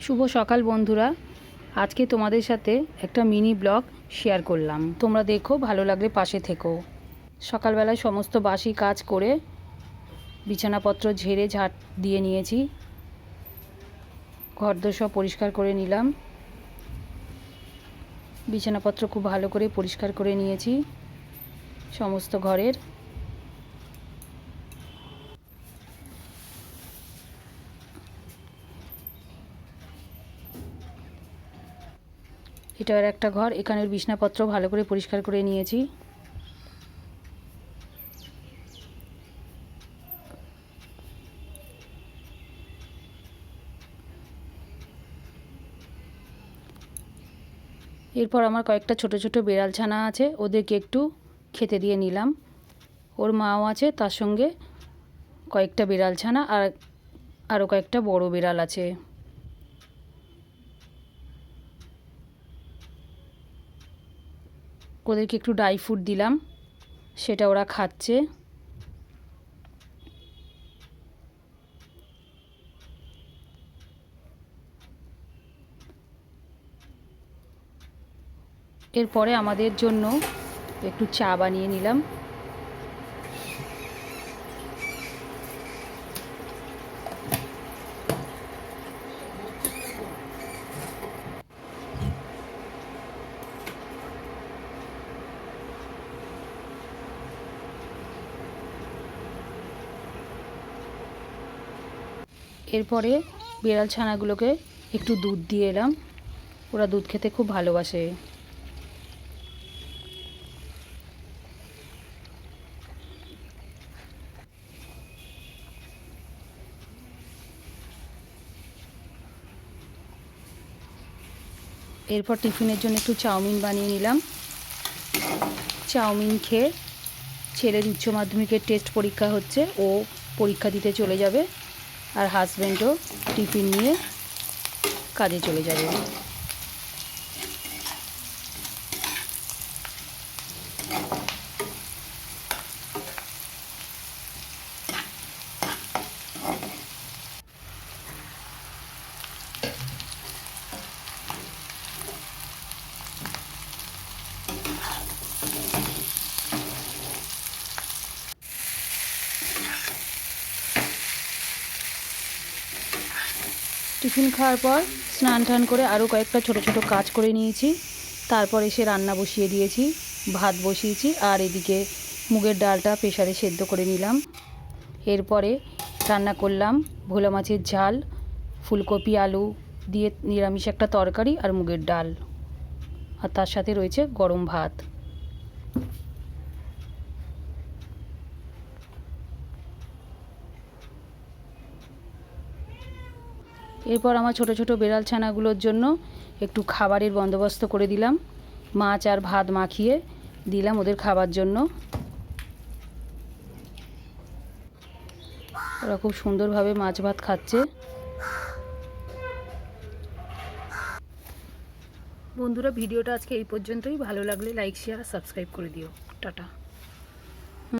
শুভ সকাল বন্ধুরা। আজকে তোমাদের সাথে একটা মিনি ব্লগ শেয়ার করলাম। তোমরা দেখো, ভালো লাগলে পাশে থেকো। সকালবেলায় সমস্ত বাসি কাজ করে বিছানাপত্র ঝেড়ে ঝাঁট দিয়ে নিয়েছি। ঘরদোর সব পরিষ্কার করে নিলাম। বিছানাপত্র খুব ভালো করে পরিষ্কার করে নিয়েছি সমস্ত ঘরের। এটা আর একটা ঘর, এখানের বিছনাপত্র ভালো করে পরিষ্কার করে নিয়েছি। এরপর আমার কয়েকটা ছোট ছোট বেড়াল ছানা আছে, ওদেরকে একটু খেতে দিয়ে নিলাম। ওর মাও আছে, তার সঙ্গে কয়েকটা বেড়াল ছানা আর আরও কয়েকটা বড় বেড়াল আছে। ওদেরকে একটু ড্রাই ফ্রুট দিলাম, সেটা ওরা খাচ্ছে। এরপরে আমাদের জন্য একটু চা বানিয়ে নিলাম। এরপরে বিড়াল ছানাগুলোকে একটু দুধ দিয়ে এলাম। ওরা দুধ খেতে খুব ভালোবাসে। এরপর টিফিনের জন্য একটু চাউমিন বানিয়ে নিলাম। চাউমিন খেয়ে ছেলের উচ্চ মাধ্যমিকের টেস্ট পরীক্ষা হচ্ছে। ও পরীক্ষা দিতে চলে যাবে। আর হাজব্যান্ডও টিফিন নিয়ে কাজে চলে যাবে। টিফিন খাওয়ার পর স্নান টান করে আরও কয়েকটা ছোট ছোট কাজ করে নিয়েছি। তারপর এসে রান্না বসিয়ে দিয়েছি, ভাত বসিয়েছি, আর এদিকে মুগের ডালটা প্রেশারে সেদ্ধ করে নিলাম। এরপরে রান্না করলাম ভোলা মাছের ঝাল, ফুলকপি, আলু দিয়ে নিরামিষ একটা তরকারি আর মুগের ডাল। আর তার সাথে রয়েছে গরম ভাত। এরপর আমার ছোট ছোট বেড়াল ছানাগুলোর জন্য একটু খাবারের বন্দোবস্ত করে দিলাম। মাছ আর ভাত মাখিয়ে দিলাম ওদের খাবার জন্য। ওরা খুব সুন্দরভাবে মাছ ভাত খাচ্ছে। বন্ধুরা, ভিডিওটা আজকে এই পর্যন্তই। ভালো লাগলে লাইক শেয়ার সাবস্ক্রাইব করে দিও। টাটা।